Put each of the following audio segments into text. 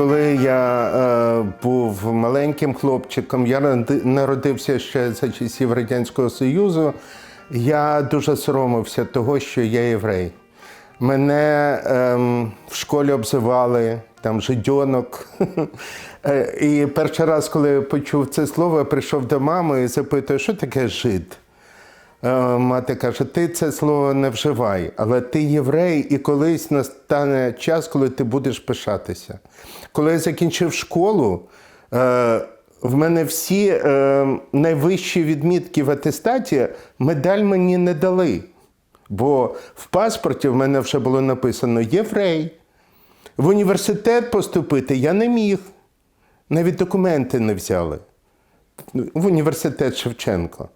Коли я е, був маленьким хлопчиком, я народився ще за часів Радянського Союзу. Я дуже соромився того, що я єврей. Мене ем, в школі обзивали там жидьонок. Е, І перший раз, коли почув це слово, я прийшов до мами і запитую, що таке жид? Е, Мати каже, ти це слово не вживай, але ти єврей, і колись настане час, коли ти будеш пишатися. Коли я закінчив школу, е, в мене всі е, найвищі відмітки в атестаті медаль мені не дали. Бо в паспорті в мене вже було написано єврей. В університет поступити я не міг. Навіть документи не взяли. В університет Шевченко.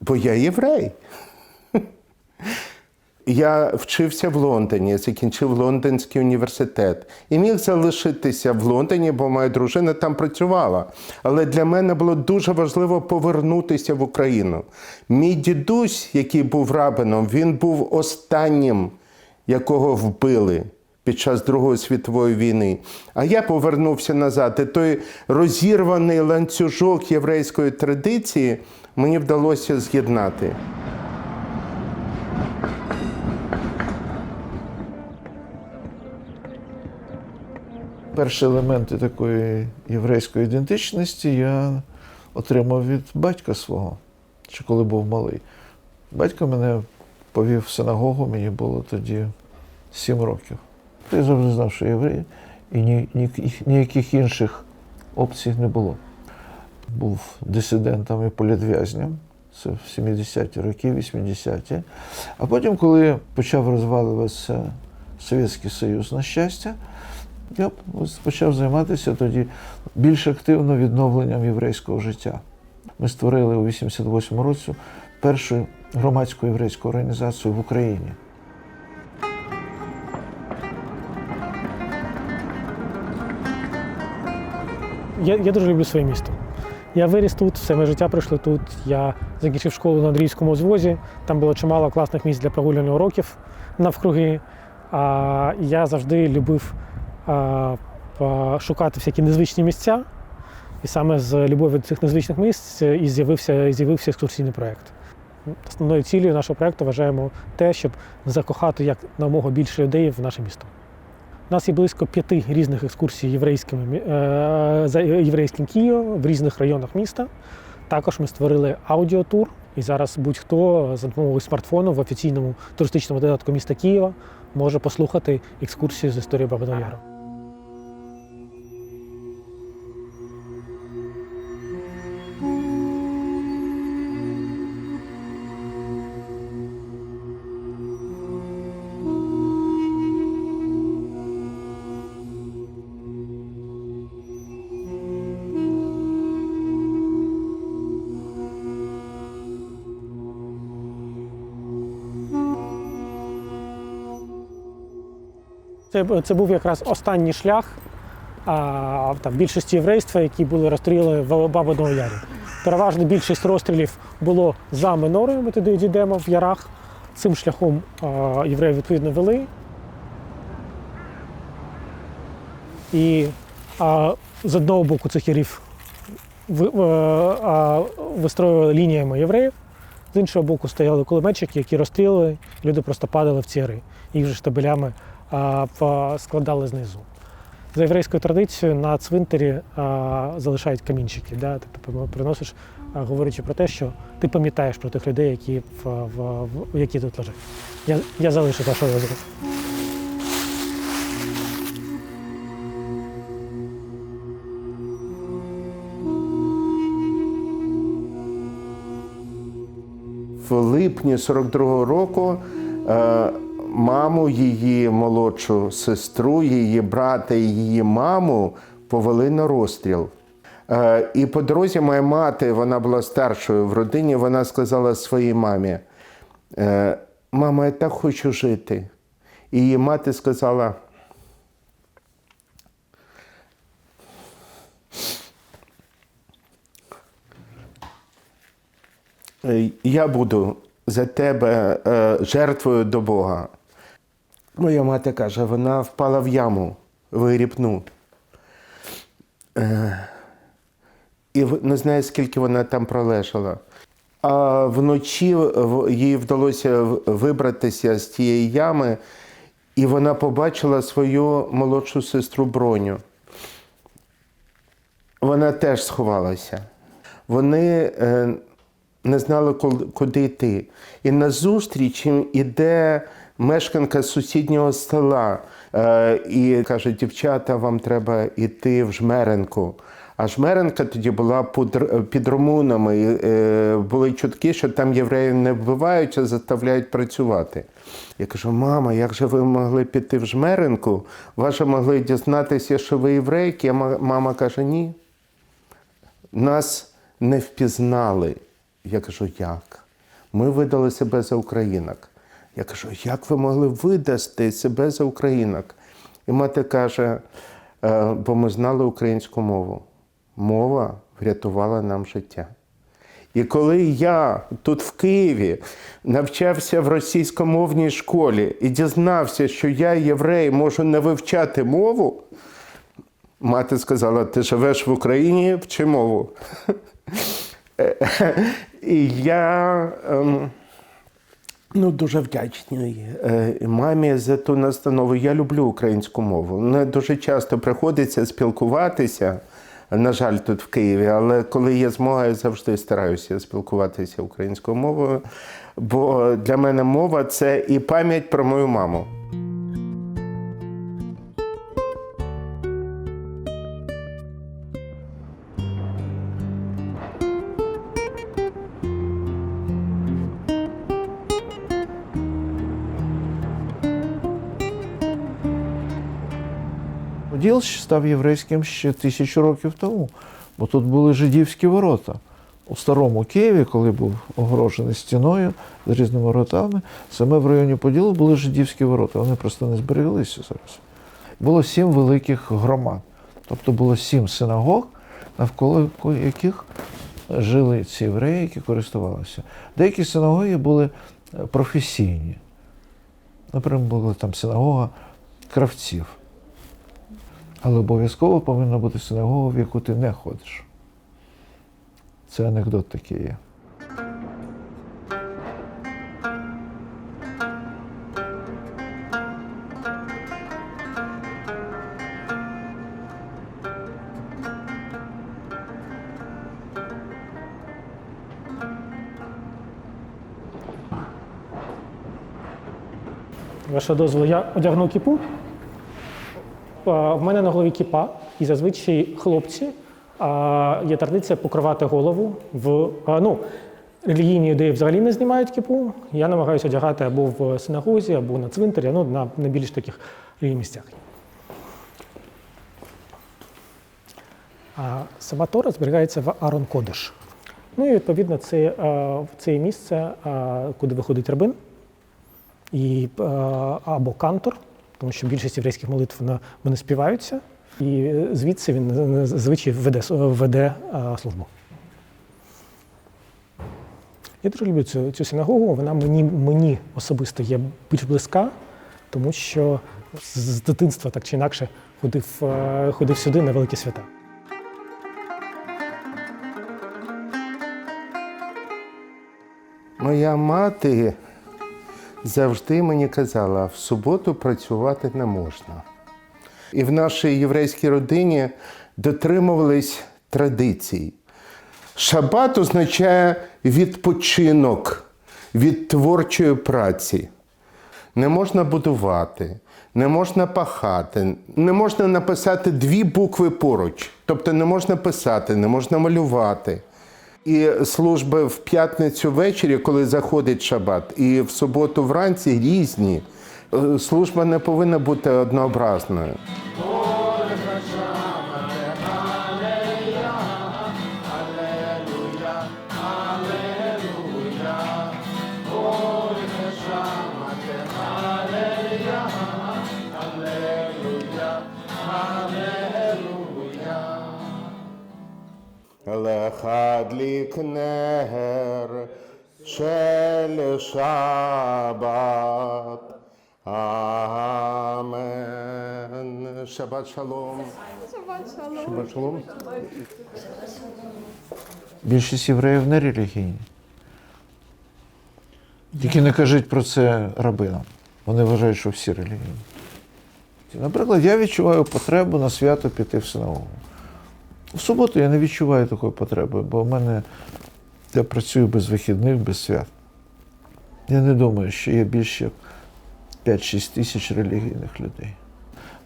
Бо я єврей. Я вчився в Лондоні, закінчив Лондонський університет і міг залишитися в Лондоні, бо моя дружина там працювала. Але для мене було дуже важливо повернутися в Україну. Мій дідусь, який був рабином, він був останнім, якого вбили під час Другої світової війни. А я повернувся назад. І той розірваний ланцюжок єврейської традиції мені вдалося з'єднати. Перші елементи такої єврейської ідентичності я отримав від батька свого, ще коли був малий. Батько мене повів в синагогу, мені було тоді сім років. Я завжди знав, що я єврей, і ні, ні, ніяких інших опцій не було. Був дисидентом і політв'язням. Це в 70-ті роки, 80-ті. А потім, коли почав розвалюватися Совєтський Союз, на щастя, я почав займатися тоді більш активно відновленням єврейського життя. Ми створили у 88-му році першу громадську єврейську організацію в Україні. Я, я дуже люблю своє місто. Я виріс тут, все моє життя пройшло тут. Я закінчив школу на Андріївському звозі. Там було чимало класних місць для прогуляння уроків навкруги. А, я завжди любив а, шукати всякі незвичні місця. І саме з любові до цих незвичних місць і з'явився, і з'явився екскурсійний проєкт. Основною цілею нашого проєкту вважаємо те, щоб закохати як намога більше людей в наше місто. У нас є близько п'яти різних екскурсій єврейськими, е, за єврейським Києвом в різних районах міста. Також ми створили аудіотур, і зараз будь-хто за допомогою смартфону в офіційному туристичному додатку міста Києва може послухати екскурсію з історії Бабиного Яру. Це, це був якраз останній шлях а, там, більшості єврейства, які були розстріляні в Бабиному Ярі. Переважна більшість розстрілів було за минорою, ми туди дійдемо в ярах. Цим шляхом а, євреї відповідно вели. І а, з одного боку цих ярів вистроювали лініями євреїв, з іншого боку стояли кулеметчики, які розстрілювали, люди просто падали в ці яри. Їх вже штабелями складали знизу. За єврейською традицією на цвинтарі а, залишають камінчики. Да? Ти типу, приносиш, а, говорячи про те, що ти пам'ятаєш про тих людей, які, в, в, в, які тут лежать. Я, я залишу вашого розвитку. В липні 42-го року е, маму, її молодшу сестру, її брата і її маму повели на розстріл. Е, і по дорозі моя мати, вона була старшою в родині, вона сказала своїй мамі: е, Мама, я так хочу жити. І її мати сказала. «Е, Я буду за тебе жертвою до Бога. Моя мати каже, вона впала в яму. вигрібну. Е, і не знаю, скільки вона там пролежала. А вночі їй вдалося вибратися з тієї ями, і вона побачила свою молодшу сестру Броню. Вона теж сховалася. Вони е, не знали, куди йти. І назустріч їм іде мешканка сусіднього села е, і каже: дівчата, вам треба йти в Жмеренку. А Жмеренка тоді була під, під румунами. Е, були чутки, що там євреїв не вбивають, а заставляють працювати. Я кажу, мама, як же ви могли піти в Жмеренку? Ж могли дізнатися, що ви єврейки. А мама каже, ні. Нас не впізнали. Я кажу, як? Ми видали себе за українок. Я кажу, як ви могли видасти себе за українок? І мати каже, «Е, бо ми знали українську мову. Мова врятувала нам життя. І коли я тут в Києві навчався в російськомовній школі і дізнався, що я, єврей, можу не вивчати мову, мати сказала: ти живеш в Україні, вчи мову. І я ем, ну, дуже вдячний е, мамі за ту настанову. Я люблю українську мову. Не дуже часто приходиться спілкуватися. На жаль, тут в Києві, але коли є змога, я завжди стараюся спілкуватися українською мовою. Бо для мене мова це і пам'ять про мою маму. Поділ став єврейським ще тисячу років тому, бо тут були жидівські ворота. У старому Києві, коли був огорожений стіною з різними воротами, саме в районі Поділу були жидівські ворота. Вони просто не збереглися зараз. Було сім великих громад. Тобто було сім синагог, навколо яких жили ці євреї, які користувалися. Деякі синагоги були е, професійні. Наприклад, була там синагога кравців. Але обов'язково повинна бути синагога, в яку ти не ходиш. Це анекдот такий є. Вашого дозволу, я одягну кіпу. В мене на голові кіпа, і зазвичай хлопці є традиція покривати голову в ну, релігійні юдеї взагалі не знімають кіпу. Я намагаюся одягати або в синагозі, або на цвинтарі, ну, на, на більш таких місцях. А сама Тора зберігається в Арон Кодеш. Ну і відповідно це, це місце, куди виходить рабин або кантор, тому що більшість єврейських молитв вони, співаються, і е, звідси він е, зазвичай веде, веде е, службу. Я дуже люблю цю, цю синагогу, вона мені, мені особисто є більш близька, тому що з, дитинства так чи інакше ходив, е, ходив сюди на великі свята. Моя мати завжди мені казала, в суботу працювати не можна. І в нашій єврейській родині дотримувались традицій. Шабат означає відпочинок від творчої праці. Не можна будувати, не можна пахати, не можна написати дві букви поруч. Тобто не можна писати, не можна малювати. І служби в п'ятницю ввечері, коли заходить шабат, і в суботу вранці різні. Е, Служба не повинна бути однообразною. Hadlikner Shel Shabbat. Amen. Shabbat Shalom. Shabbat Шабат шалом. Більшість євреїв не релігійні. Тільки не кажіть про це рабинам. Вони вважають, що всі релігійні. Наприклад, я відчуваю потребу на свято піти в синагогу. В суботу я не відчуваю такої потреби, бо в мене я працюю без вихідних, без свят. Я не думаю, що є більше 5-6 тисяч релігійних людей.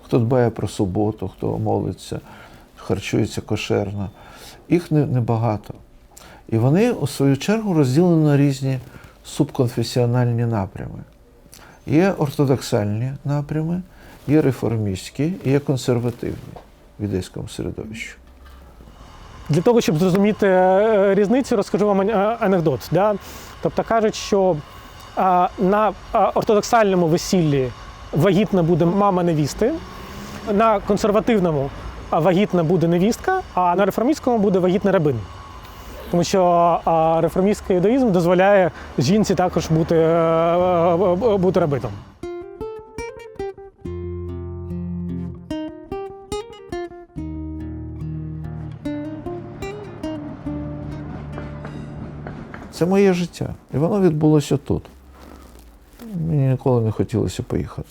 Хто дбає про суботу, хто молиться, харчується кошерно. Їх небагато. І вони, у свою чергу, розділені на різні субконфесіональні напрями. Є ортодоксальні напрями, є реформістські і є консервативні в ідейському середовищі. Для того, щоб зрозуміти е, різницю, розкажу вам е, анекдот. Да? Тобто кажуть, що на ортодоксальному весіллі вагітна буде мама невісти, на консервативному вагітна буде невістка, а на реформістському буде вагітний рабин. Тому що реформістський юдаїзм дозволяє жінці також бути, е, е, бути рабином. Це моє життя. І воно відбулося тут. Мені ніколи не хотілося поїхати.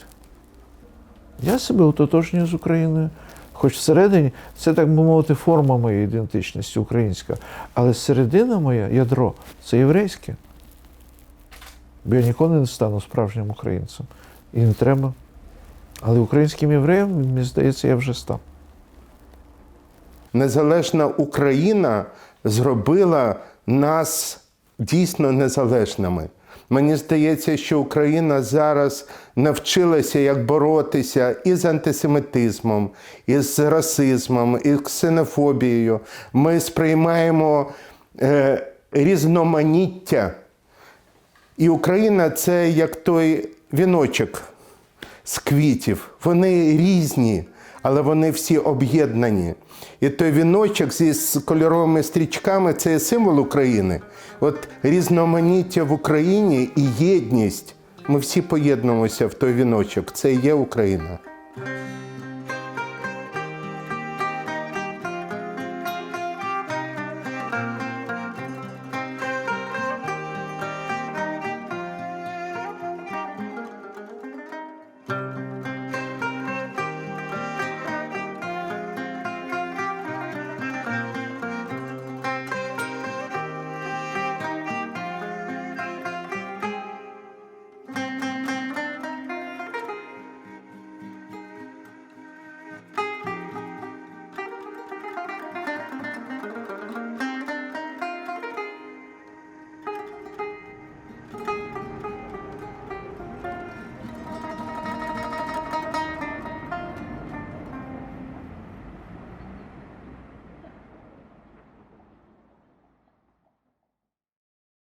Я себе ототожнюю з Україною. Хоч всередині, це, так би мовити, форма моєї ідентичності українська. Але середина моя, ядро, це єврейське. Бо я ніколи не стану справжнім українцем. І не треба. Але українським євреєм, мені здається, я вже став. Незалежна Україна зробила нас дійсно незалежними. Мені здається, що Україна зараз навчилася, як боротися і з антисемітизмом, і з расизмом, і з ксенофобією. Ми сприймаємо е, різноманіття. І Україна це як той віночок з квітів. Вони різні, але вони всі об'єднані. І той віночок зі кольоровими стрічками це є символ України. От різноманіття в Україні і єдність. Ми всі поєднуємося в той віночок. Це і є Україна.